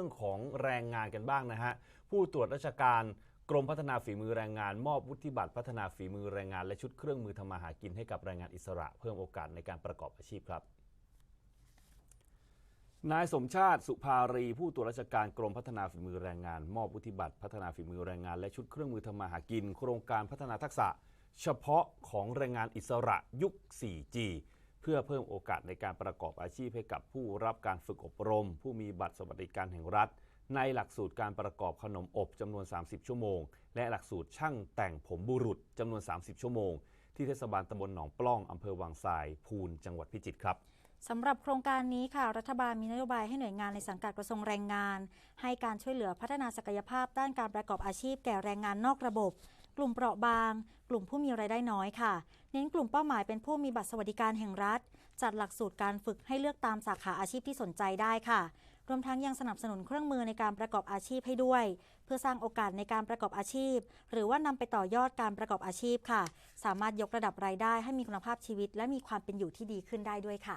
รื่องของแรงงานกันบ้างนะฮะ ผู้ตรวจราชการกรมพัฒนาฝีมือแรงงาน มอบวุฒิบัตรพัฒนาฝีมือแรงงาน และชุดเครื่องมือทำมาหากินให้กับแรงงานอิสระ เพิ่มโอกาสในการประกอบอาชีพครับนายสมชาติสุภารีผู้ตรวจราชการกรมพัฒนาฝีมือแรงงาน มอบวุฒิบัตรพัฒนาฝีมือแรงงาน และชุดเครื่องมือทำมาหากิน โครงการพัฒนาทักษะ เฉพาะของแรงงานอิสระยุค 4G เพื่อเพิ่มโอกาสในการประกอบอาชีพให้กับผู้รับการฝึกอบรม ผู้มีบัตรสวัสดิการแห่งรัฐ ในหลักสูตรการประกอบขนมอบจำนวน 30 ชั่วโมง และหลักสูตรช่างแต่งผมบุรุษจำนวน 30 ชั่วโมง ที่เทศบาลตำบลหนองปล้องอำเภอวังทรายพูนจังหวัดพิจิตรครับสำหรับโครงการนี้ค่ะ รัฐบาลมีนโยบายให้หน่วยงานในสังกัดกระทรวงแรงงาน ให้การช่วยเหลือพัฒนาศักยภาพด้านการประกอบอาชีพแก่แรงงานนอกระบบ ลุ่มเปราะบาง กลุ่มผู้มีรายได้น้อยค่ะ เน้นกลุ่มเป้าหมายเป็นผู้มีบัตรสวัสดิการแห่งรัฐ จัดหลักสูตรการฝึกให้เลือกตามสาขาอาชีพที่สนใจได้ค่ะ รวมทั้งยังสนับสนุนเครื่องมือในการประกอบอาชีพให้ด้วย เพื่อสร้างโอกาสในการประกอบอาชีพ หรือว่านำไปต่อยอดการประกอบอาชีพค่ะ สามารถยกระดับรายได้ให้มีคุณภาพชีวิต และมีความเป็นอยู่ที่ดีขึ้นได้ด้วยค่ะ